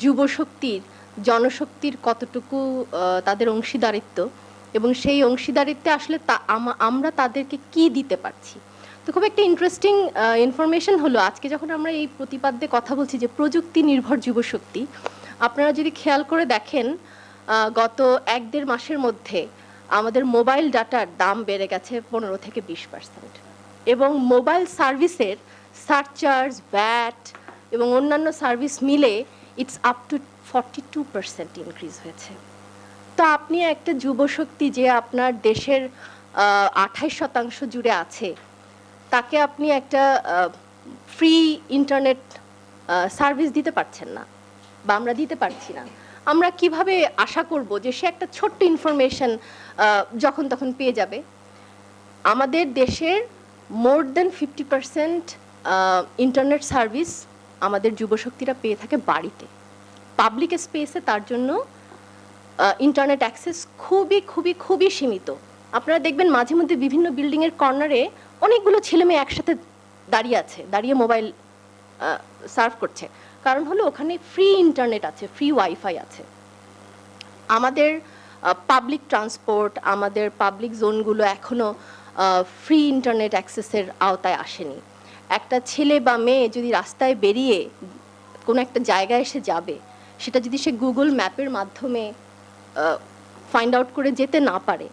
যুবশক্তির, জনশক্তির কতটুকু তাদের অংশীদারিত্ব এবং সেই অংশীদারিত্বে আসলে তা, আমা- আমরা তাদেরকে কি দিতে পারছি? তো খুব একটা ইন্টারেস্টিং ইনফরমেশন হলো আজকে যখন আমরা এই প্রতিপাদ্যে কথা বলছি যে প্রযুক্তি নির্ভর যুবশক্তি, আপনারা যদি খেয়াল করে দেখেন গত এক দেড় মাসের মধ্যে আমাদের মোবাইল ডাটার দাম বেড়ে গেছে পনেরো থেকে বিশ পার্সেন্ট এবং মোবাইল সার্ভিসের সার্চার্জ ভ্যাট এবং অন্যান্য সার্ভিস মিলে it's up to forty two percent increase হয়েছে। তো আপনি একটা যুবশক্তি যে আপনার দেশের আঠাইশ শতাংশ জুড়ে আছে, তাকে আপনি একটা ফ্রি ইন্টারনেট সার্ভিস দিতে পারছেন না বা আমরা দিতে পারছি না। আমরা কীভাবে আশা করব যে সে একটা ছোট্ট ইনফরমেশন যখন তখন পেয়ে যাবে? আমাদের দেশের more than fifty percent internet service আমাদের যুবশক্তিরা পেয়ে থাকে বাড়িতে। পাবলিক স্পেসে তার জন্য ইন্টারনেট অ্যাক্সেস খুবই খুবই খুবই সীমিত। আপনারা দেখবেন মাঝে মধ্যে বিভিন্ন বিল্ডিংয়ের কর্নারে অনেকগুলো ছেলে মেয়ে একসাথে দাঁড়িয়ে আছে, দাঁড়িয়ে মোবাইল সার্ভ করছে। কারণ হলো ওখানে ফ্রি ইন্টারনেট আছে ফ্রি ওয়াইফাই আছে। আমাদের পাবলিক ট্রান্সপোর্ট আমাদের পাবলিক জোনগুলো এখনও ফ্রি ইন্টারনেট অ্যাক্সেসের আওতায় আসেনি। একটা ছেলে বা মেয়ে যদি রাস্তায় বেরিয়ে কোনো একটা জায়গায় এসে যাবে, সেটা যদি সে গুগল ম্যাপের মাধ্যমে ফাইন্ড আউট করে যেতে না পারে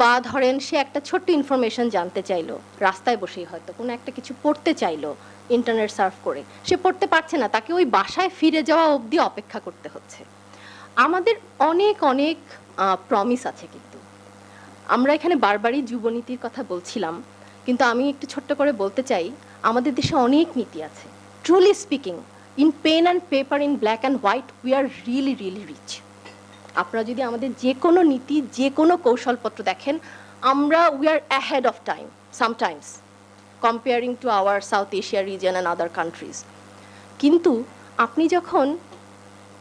বা ধরেন সে একটা ছোট্ট ইনফরমেশন জানতে চাইলো, রাস্তায় বসেই হয়তো কোনো একটা কিছু পড়তে চাইলো ইন্টারনেট সার্ফ করে, সে পড়তে পারছে না, তাকে ওই বাসায় ফিরে যাওয়া অবধি অপেক্ষা করতে হচ্ছে। আমাদের অনেক অনেক প্রমিস আছে কিন্তু। আমরা এখানে বারবারই যুবনীতির কথা বলছিলাম, কিন্তু আমি একটু ছোট্ট করে বলতে চাই আমাদের দেশে অনেক নীতি আছে। Truly speaking in pen and paper in black and white we are really really rich আপনারা যদি আমাদের যে কোনো নীতি, যে কোনো কৌশলপত্র দেখেন, আমরা we are ahead of time sometimes comparing to our South Asia region and other countries কিন্তু আপনি যখন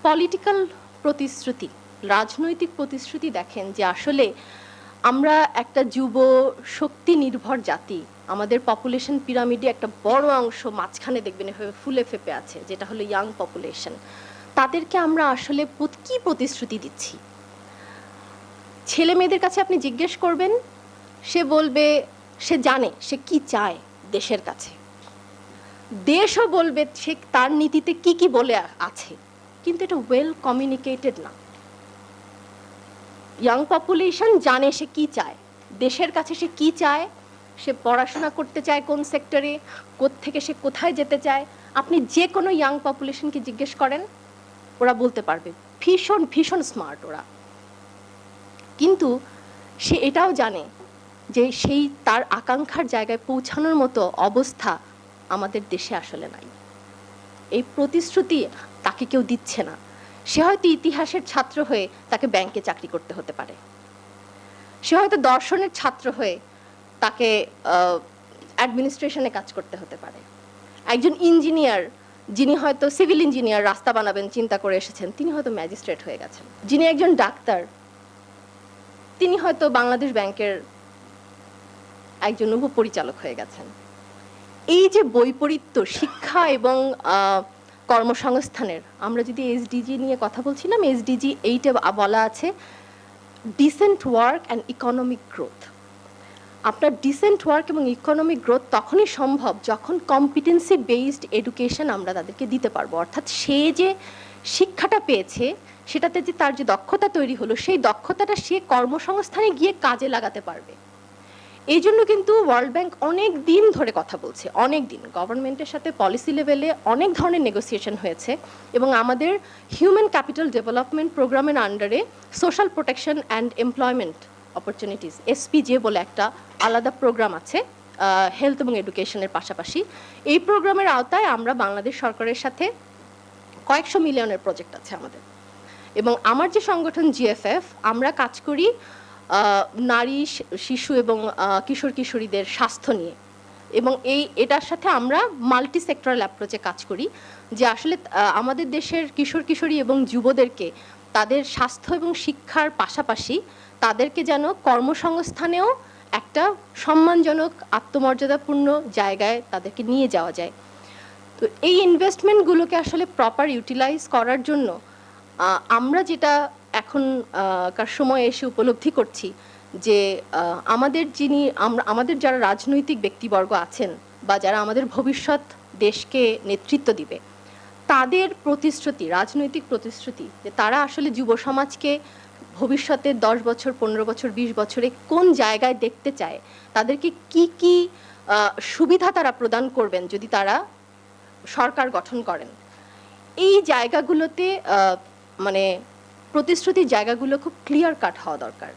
পলিটিক্যাল প্রতিশ্রুতি, রাজনৈতিক প্রতিশ্রুতি দেখেন যে আসলে আমরা একটা যুব শক্তি নির্ভর জাতি। আমাদের পপুলেশন পিরামিডে একটা বড় অংশ মাঝখানে দেখবেন এভাবে ফুলে ফেপে আছে, যেটা হলো ইয়াং পপুলেশন তাদেরকে আমরা আসলে কি প্রতিশ্রুতি দিচ্ছি? ছেলে মেয়েদের কাছে আপনি জিজ্ঞেস করবেন, সে বলবে, সে জানে, সে কি চায় দেশের কাছে। দেশও বলবে সে তার নীতিতে কি কি বলে আছে। কিন্তু এটা ওয়েল কমিউনিকেটেড না। ইয়াং পপুলেশন জানে সে কি চায়। দেশের কাছে সে কি চায়? সে পড়াশোনা করতে চায় কোন সেক্টরে থেকে সে কোথায় যেতে চায়? আপনি যে কোনো ইয়াং পপুলেশনকে জিজ্ঞেস করেন, ওরা বলতে পারবে। ভীষণ ভীষণ স্মার্ট ওরা। কিন্তু সে এটাও জানে যে সেই তার আকাঙ্ক্ষার জায়গায় পৌঁছানোর মতো অবস্থা আমাদের দেশে আসলে নাই। এই প্রতিশ্রুতি তাকে কেউ দিচ্ছে না। সে হয়তো ইতিহাসের ছাত্র হয়ে তাকে ব্যাংকে চাকরি করতে হতে পারে। সে হয়তো দর্শনের ছাত্র হয়ে তাকে অ্যাডমিনিস্ট্রেশনে কাজ করতে হতে পারে। একজন ইঞ্জিনিয়ার যিনি হয়তো সিভিল ইঞ্জিনিয়ার রাস্তা বানাবেন, চিন্তা করে এসেছেন, তিনি হয়তো ম্যাজিস্ট্রেট হয়ে গেছেন। যিনি একজন ডাক্তার, তিনি হয়তো বাংলাদেশ ব্যাংকের একজন উপপরিচালক হয়ে গেছেন। এই যে বৈপরীত্য, শিক্ষা এবং কর্মসংস্থানের। আমরা যদি এসডিজি নিয়ে কথা বলছিলাম এসডিজি এইটে বলা আছে decent work and economic growth আপনার ডিসেন্ট ওয়ার্ক এবং ইকোনমিক গ্রোথ তখনই সম্ভব যখন কম্পিটেন্সি বেসড এডুকেশন আমরা তাদেরকে দিতে পারব। অর্থাৎ সে যে শিক্ষাটা পেয়েছে, সেটাতে যে তার যে দক্ষতা তৈরি হলো, সেই দক্ষতাটা সে কর্মসংস্থানে গিয়ে কাজে লাগাতে পারবে। এই জন্য কিন্তু ওয়ার্ল্ড ব্যাংক অনেক দিন ধরে কথা বলছে, অনেক দিন। গভর্নমেন্টের সাথে পলিসি লেভেলে অনেক ধরনের নেগোসিয়েশন হয়েছে এবং আমাদের হিউম্যান ক্যাপিটাল ডেভেলপমেন্ট প্রোগ্রামের আন্ডারে social protection and employment opportunities SPJ বলে একটা আলাদা প্রোগ্রাম আছে হেলথ এবং এডুকেশনের পাশাপাশি। এই প্রোগ্রামের আওতায় আমরা বাংলাদেশ সরকারের সাথে কয়েকশো মিলিয়নের প্রজেক্ট আছে আমাদের। এবং আমার যে সংগঠন জিএফএফ আমরা কাজ করি নারী, শিশু এবং কিশোর কিশোরীদের স্বাস্থ্য নিয়ে। এবং এই, এটার সাথে আমরা মাল্টি সেক্টরাল অ্যাপ্রোচে কাজ করি, যে আসলে আমাদের দেশের কিশোর কিশোরী এবং যুবদেরকে তাদের স্বাস্থ্য এবং শিক্ষার পাশাপাশি তাদেরকে যেন কর্মসংস্থানেও একটা সম্মানজনক, আত্মমর্যাদাপূর্ণ জায়গায় তাদেরকে নিয়ে যাওয়া যায়। তো এই ইনভেস্টমেন্টগুলোকে আসলে প্রপার ইউটিলাইজ করার জন্য আমরা যেটা এখন আহ, কার সময় এসে উপলব্ধি করছি যে আমাদের যিনি আমরা আমাদের যারা রাজনৈতিক ব্যক্তিবর্গ আছেন বা যারা আমাদের ভবিষ্যৎ দেশকে নেতৃত্ব দিবে তাদের প্রতিশ্রুতি রাজনৈতিক প্রতিশ্রুতি যে তারা আসলে যুব সমাজকে ভবিষ্যতে দশ বছর পনেরো বছর বিশ বছরে কোন জায়গায় দেখতে চায় তাদেরকে কি কি সুবিধা তারা প্রদান করবেন যদি তারা সরকার গঠন করেন। এই জায়গাগুলোতে মানে প্রতিশ্রুতির জায়গাগুলো খুব ক্লিয়ার কাট হওয়া দরকার।